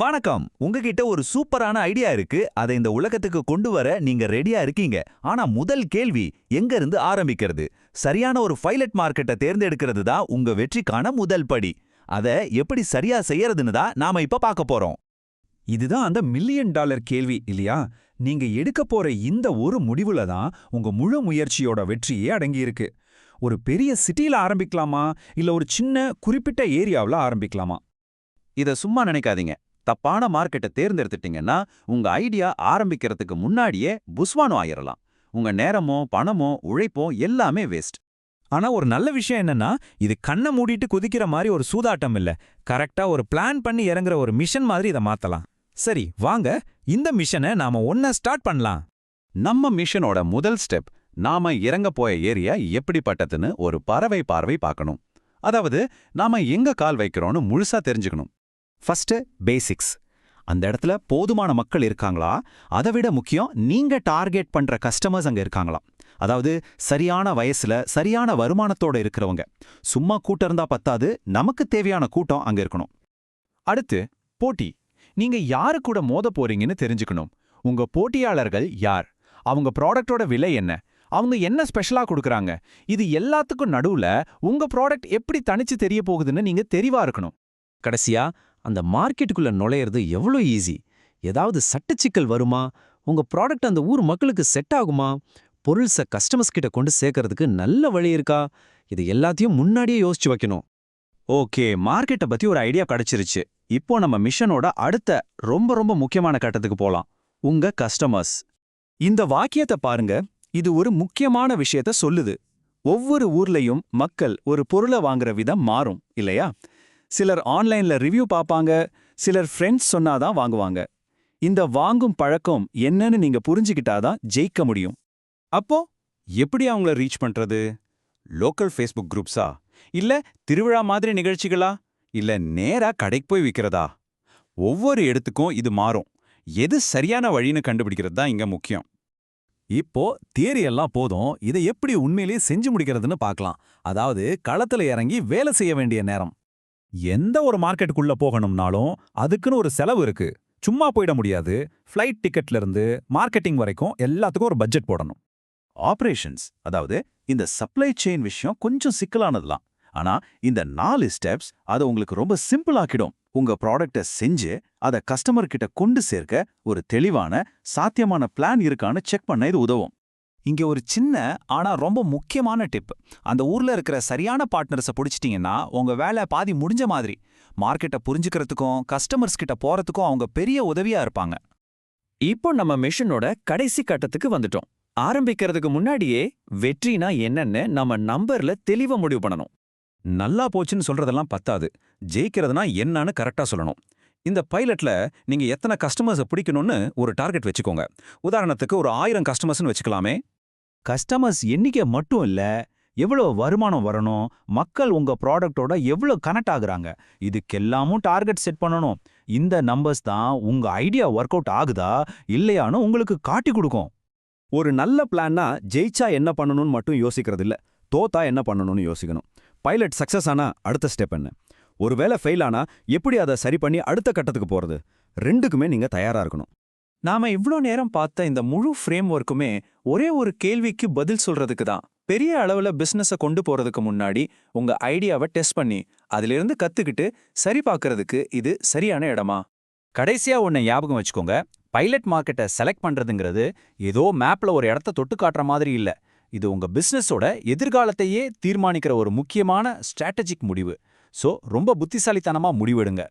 வணக்கம். உங்ககிட்ட ஒரு சூப்பரான ஐடியா இருக்கு. அதை இந்த உலகத்துக்கு கொண்டு வர நீங்க ரெடியா இருக்கீங்க. ஆனா முதல் கேள்வி எங்க இருந்து ஆரம்பிக்கிறது? சரியான ஒரு பைலட் மார்க்கெட்டை தேர்ந்தெடுக்கிறது தான் உங்க வெற்றிக்கான முதல் படி. அதை எப்படி சரியா செய்யறதுன்னு தான் நாம இப்ப பார்க்க போறோம். இதுதான் அந்த மில்லியன் டாலர் கேள்வி இல்லையா? நீங்க எடுக்க போற இந்த ஒரு முடிவுல தான் உங்க முழு முயற்சியோட வெற்றியே அடங்கியிருக்கு. ஒரு பெரிய சிட்டில ஆரம்பிக்கலாமா? இல்ல ஒரு சின்ன குறிப்பிட்ட ஏரியாவுல ஆரம்பிக்கலாமா? இத சும்மா நினைக்காதீங்க. தப்பான மார்க்கெட்டை தேர்ந்தெடுத்துட்டீங்கன்னா உங்க ஐடியா ஆரம்பிக்கிறதுக்கு முன்னாடியே புஸ்வானோ ஆயிரலாம். உங்க நேரமோ பணமோ உழைப்போ எல்லாமே வேஸ்ட் ஆனா ஒரு நல்ல விஷயம் என்னன்னா இது கண்ணை மூடிட்டு குதிக்கிற மாதிரி ஒரு சூதாட்டம் இல்ல. கரெக்டா ஒரு பிளான் பண்ணி இறங்குற ஒரு மிஷன் மாதிரி இதை மாத்தலாம். சரி வாங்க. இந்த மிஷனை நாம ஒன்ன ஸ்டார்ட் பண்ணலாம். நம்ம மிஷனோட முதல் ஸ்டெப் நாம இறங்க போய ஏரியா எப்படிப்பட்டதுன்னு ஒரு பறவை பார்வை பார்க்கணும். அதாவது நாம எங்க கால் வைக்கிறோம்னு முழுசா தெரிஞ்சுக்கணும். ஃபர்ஸ்ட் பேசிக்ஸ் அந்த இடத்துல போதுமான மக்கள் இருக்காங்களா? அதை விட முக்கியம் நீங்க டார்கெட் பண்ற கஸ்டமர்ஸ் அங்க இருக்காங்களா அதாவது சரியான வயசுல சரியான வருமானத்தோட இருக்கிறவங்க. சும்மா கூட்டம் இருந்தா பத்தாது நமக்கு தேவையான கூட்டம் அங்க இருக்கணும். அடுத்து போட்டி. நீங்க யாரு கூட மோத போறீங்கன்னு தெரிஞ்சுக்கணும். உங்க போட்டியாளர்கள் யார்? அவங்க ப்ராடக்டோட விலை என்ன? அவங்க என்ன ஸ்பெஷலா கொடுக்குறாங்க? இது எல்லாத்துக்கும் நடுவுல உங்க ப்ராடக்ட் எப்படி தனிச்சு தெரிய போகுதுன்னு நீங்க தெரிவா இருக்கணும். கடைசியா அந்த மார்க்கெட்டுக்குள்ள நுழையிறது எவ்வளோ ஈஸி ஏதாவது சட்டச்சிக்கல் வருமா? உங்க ப்ராடக்ட் அந்த ஊர் மக்களுக்கு செட் ஆகுமா? பொருள்ஸை கஸ்டமர்ஸ் கிட்ட கொண்டு சேர்க்கறதுக்கு நல்ல வழி இருக்கா? இது எல்லாத்தையும் முன்னாடியே யோசிச்சு வைக்கணும். ஓகே மார்க்கெட்டை பத்தி ஒரு ஐடியா கிடைச்சிருச்சு. இப்போ நம்ம மிஷனோட அடுத்த ரொம்ப ரொம்ப முக்கியமான கட்டத்துக்கு போலாம். உங்க கஸ்டமர்ஸ் இந்த வாக்கியத்தை பாருங்க. இது ஒரு முக்கியமான விஷயத்த சொல்லுது. ஒவ்வொரு ஊர்லயும் மக்கள் ஒரு பொருளை வாங்குற விதம் மாறும் இல்லையா? சிலர் ஆன்லைன்ல ரிவ்யூ பார்ப்பாங்க சிலர் ஃப்ரெண்ட்ஸ் சொன்னாதான் வாங்குவாங்க. இந்த வாங்கும் பழக்கம் என்னன்னு நீங்க புரிஞ்சுக்கிட்டாதான் ஜெயிக்க முடியும். அப்போ எப்படி அவங்கள ரீச் பண்றது? லோக்கல் ஃபேஸ்புக் குரூப்ஸா இல்ல திருவிழா மாதிரி நிகழ்ச்சிகளா? இல்ல நேரா கடைக்கு போய் விற்கிறதா ஒவ்வொரு இடத்துக்கும் இது மாறும். எது சரியான வழின்னு கண்டுபிடிக்கிறது தான் இங்க முக்கியம். இப்போ தியரி எல்லாம் போதும். இதை எப்படி உண்மையிலேயே செஞ்சு முடிக்கிறதுன்னு பார்க்கலாம் அதாவது களத்துல இறங்கி வேலை செய்ய வேண்டிய நேரம். எந்த ஒரு மார்க்கெட்டுக்குள்ள போகணும்னாலும் அதுக்குன்னு ஒரு செலவு இருக்கு. சும்மா போயிட முடியாது. ஃப்ளைட் டிக்கெட்ல இருந்து மார்க்கெட்டிங் வரைக்கும் எல்லாத்துக்கும் ஒரு பட்ஜெட் போடணும். ஆபரேஷன்ஸ் அதாவது இந்த சப்ளை செயின் விஷயம் கொஞ்சம் சிக்கலானதுலாம் ஆனா இந்த நாலு ஸ்டெப்ஸ் அதை உங்களுக்கு ரொம்ப சிம்பிளாக்கிடும் உங்க ப்ராடக்டை செஞ்சு அதை கஸ்டமர் கிட்ட கொண்டு சேர்க்க ஒரு தெளிவான சாத்தியமான பிளான் இருக்கான்னு செக் பண்ண இது உதவும். இங்க ஒரு சின்ன ஆனா ரொம்ப முக்கியமான டிப் அந்த ஊர்ல இருக்கிற சரியான பார்ட்னர்ஸை பிடிச்சிட்டீங்கன்னா உங்க வேலை பாதி முடிஞ்ச மாதிரி. மார்க்கெட்டை புரிஞ்சுக்கிறதுக்கும் கஸ்டமர்ஸ் கிட்ட போறதுக்கும் அவங்க பெரிய உதவியா இருப்பாங்க. இப்போ நம்ம மிஷனோட கடைசி கட்டத்துக்கு வந்துட்டோம். ஆரம்பிக்கிறதுக்கு முன்னாடியே வெற்றினா என்னன்னு நம்ம நம்பர்ல தெளிவா முடிவு பண்ணணும். நல்லா போச்சுன்னு சொல்றதெல்லாம் பத்தாது. ஜெயிக்கிறதுனா என்னன்னு கரெக்டா சொல்லணும். இந்த பைலட்ல நீங்க எத்தனை கஸ்டமர்ஸை பிடிக்கணும்னு ஒரு டார்கெட் வச்சுக்கோங்க. உதாரணத்துக்கு ஒரு ஆயிரம் கஸ்டமர்ஸ்னு வச்சுக்கலாமே. கஸ்டமர்ஸ் எண்ணிக்கை மட்டும் இல்ல எவ்வளோ வருமானம் வரணும் மக்கள் உங்க ப்ராடக்ட்டோட எவ்வளோ கனெக்ட் ஆகுறாங்க இதுக்கெல்லாமும் டார்கெட் செட் பண்ணணும். இந்த நம்பர்ஸ் தான் உங்க ஐடியா ஒர்க் அவுட் ஆகுதா இல்லையானு உங்களுக்கு காட்டி கொடுக்கும். ஒரு நல்ல பிளான்னா ஜெயிச்சா என்ன பண்ணணும்னு மட்டும் யோசிக்கிறது இல்ல தோத்தா என்ன பண்ணணும்னு யோசிக்கணும். பைலட் சக்சஸ் ஆனா அடுத்த ஸ்டெப் என்ன? ஒருவேளை ஃபெயில் ஆனா எப்படி அதை சரி பண்ணி அடுத்த கட்டத்துக்கு போறது? ரெண்டுக்குமே நீங்க தயாரா இருக்கணும். நாம இவ்ளோ நேரம் பார்த்த இந்த முழு ஃப்ரேம் ஒர்க்குமே ஒரே ஒரு கேள்விக்கு பதில் சொல்றதுக்கு தான். பெரிய அளவுல பிசினஸ கொண்டு போறதுக்கு முன்னாடி உங்க ஐடியாவை டெஸ்ட் பண்ணி அதிலிருந்து கத்துக்கிட்டு சரி பார்க்கறதுக்கு இது சரியான இடமா? கடைசியா ஒன்னு ஞாபகம் வச்சுக்கோங்க. பைலட் மார்க்கெட்டை செலக்ட் பண்றதுங்கிறது ஏதோ மேப்ல ஒரு இடத்த தொட்டு காட்டுற மாதிரி இல்ல. இது உங்க பிசினஸோட எதிர்காலத்தையே தீர்மானிக்கிற ஒரு முக்கியமான ஸ்ட்ராட்டஜிக் முடிவு. சோ ரொம்ப புத்திசாலித்தனமா முடிவெடுங்க.